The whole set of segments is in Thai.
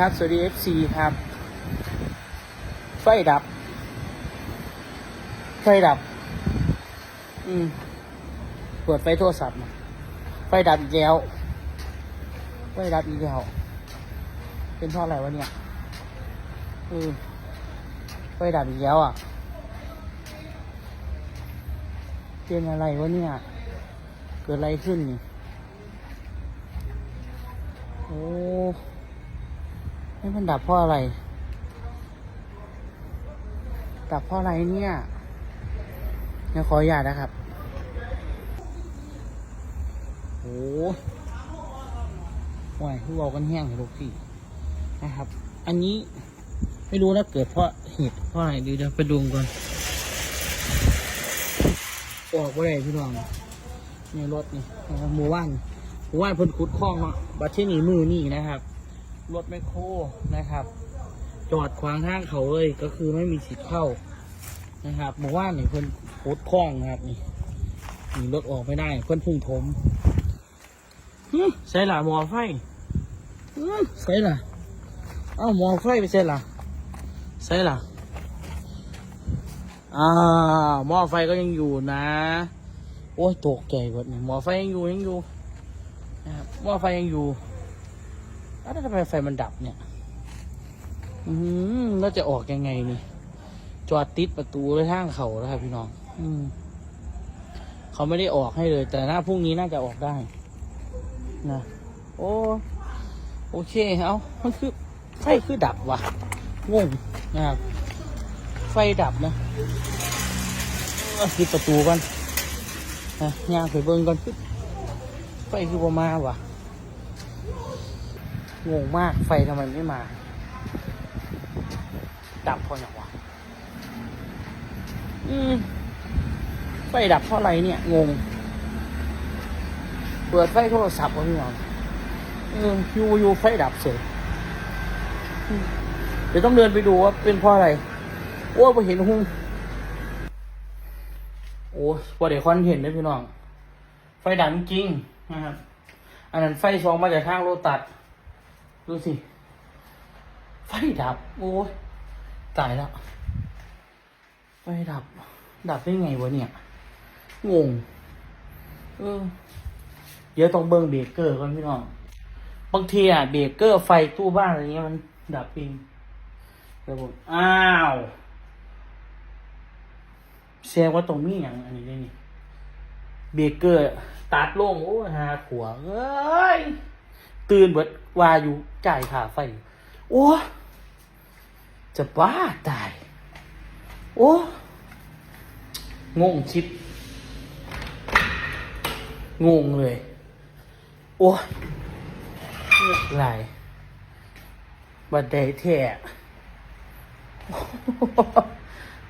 ครับสวัสดี FC ครับ ไฟดับ ไฟดับ อืมเปิดไฟโทรศัพท์ไฟดับอีกแล้ว ไฟดับอีกแล้ว เป็นเพราะอะไรวะเนี่ยเออไฟดับอีกแล้วอะ เป็นอะไรวะเนี่ย เกิดอะไรขึ้นนี่โอ้ นี่มันดับเพราะอะไร ดับเพราะอะไรเนี่ยเดี๋ยวขออนุญาตนะครับโอ้ห่วยที่บอกกันแห้งเลยลูกพี่นะครับ อันนี้ไม่รู้นะเกิดเพราะเหตุเพราะอะไรดีเดี๋ยวไปดูก่อนออกไปเลยพี่น้องในรถนี่หมู่บ้านหมู่บ้านเพิ่นขุดคลองเนาะบัดที่นี่มือนี่นะครับ รถแมคโครนะครับ จอดขวางทางเขาเลยก็คือไม่มีสิทธิ์เข้านะครับหมู่บ้านนี่เพิ่นขุดคล่องครับนี่นี่รถออกไม่ได้ เพิ่นพุ่งถมใส่ละหมอไฟใส่ละเอ้าหมอไฟไปใส่ละใส่ละอ่าหม้อไฟก็ยังอยู่นะ โอ้ยตกใจหมดนี่หม้อไฟยังอยู่ยังอยู่นะครับหม้อไฟยังอยู่ แล้วทำไมไฟมันดับเนี่ย อืมแล้วจะออกยังไงนี่ จอดติดประตูเลยทางเขาแล้วครับพี่น้อง อืม เขาไม่ได้ออกให้เลย แต่หน้าพรุ่งนี้น่าจะออกได้ นะ โอ้ โอเค เอามันคือ ไฟคือดับว่ะ งง นะครับ ไฟดับนะปิดประตูกันนะย่างไปเบิ่งก่อนปึ๊บไฟคือประมาว่ะ งงมากไฟทำไมไม่มา ดับเพราะอย่างวะอืมไฟดับเพราะอะไรเนี่ย งง เปิดไฟโทรศัพท์วะพี่น้องเออยูยูไฟดับเสร็จเดี๋ยวต้องเดินไปดูว่าเป็นเพราะอะไร โอ้ยพอเห็นหุ้งโอ้พอเดี๋ยวคอนเห็นได้พี่น้อง ไฟดับจริงนะครับ อันนั้นไฟซองมาจากทางโลตัด ดูสิ ไฟดับ โอ้ยตายแล้ว ไฟดับ ดับได้ไงวะเนี่ย งง เออ เดี๋ยวต้องเบิ้งเบรกเกอร์ก่อนพี่น้อง บางทีอะเบรกเกอร์ไฟตู้บ้านอะไรเงี้ยมันดับเองเดี๋ยวผมอ้าวแสดงว่าตรงนี้อย่างอันนี้ได้นี่เบรกเกอร์ตัดลงโอ้ยหาขวเอ้ย ตื่นเบิดวาอยู่จ่ายขาไฟ โอ้จะบ้าตาย โอ้งงชิปงงเลย โอ้เลือดไหลบัดใดแท้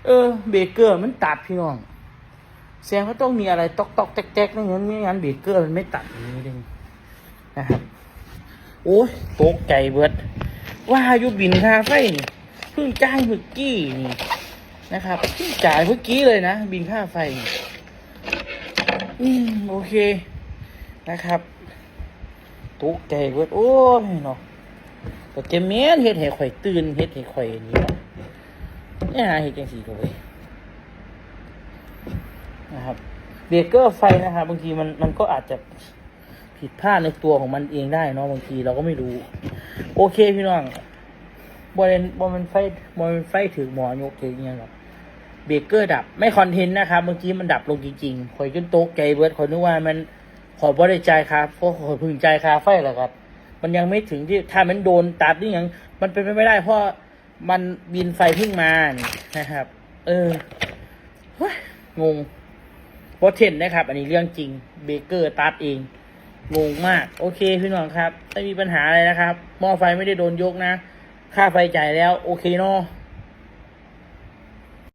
เออ เบเกอร์มันตัดพี่น้องแสดงว่าต้องมีอะไรตอกตอกแตกแตกนั่นงั้นไม่งั้นเบเกอร์มันไม่ตัดอย่างนี้เลยนะครับ โอ้ยตกใจเบิด ว่าอยู่บินค่าไฟนี่เพิ่งจ้างเมื่อกี้นี่นะครับเพิ่งจ่ายเมื่อกี้เลยนะ บินค่าไฟ อืมโอเคนะครับตกใจเบิดโอ้ยเนาะแต่เจแม่นเฮ็ดให้ข่อยตื่นเฮ็ดให้ข่อยนี่เนาะเนี่ยเฮ็ดจังซี่ก็เว้ยนะครับเบรกเกอร์ไฟนะครับบางทีมันมันก็อาจจะ ผิดพลาดในตัวของมันเองได้เนาะบางทีเราก็ไม่รู้ โอเคพี่น้องบอลบอลมันไฟบอลมันไฟถึงหมอยกถึงยังหรอกเบรกเกอร์ดับไม่คอนเทนต์นะครับเมื่อกี้มันดับลงจริงๆข่อยจนโต๊ะใจเบิร์ดข่อยนึกว่ามันขอบริจายครับเพราะขอพึงใจคาไฟแหละครับ มันยังไม่ถึงที่ถ้ามันโดนตัดนี่ยังมันเป็นไปไม่ได้เพราะมันบินไฟเพิ่งมานะครับ เอองงเพรเทนนะครับ อันนี้เรื่องจริงเบเกอร์ตัดเอง งงมาก โอเคพี่น้องครับ ไม่มีปัญหาอะไรนะครับ หม้อไฟไม่ได้โดนยกนะ ค่าไฟจ่ายแล้ว โอเคเนาะ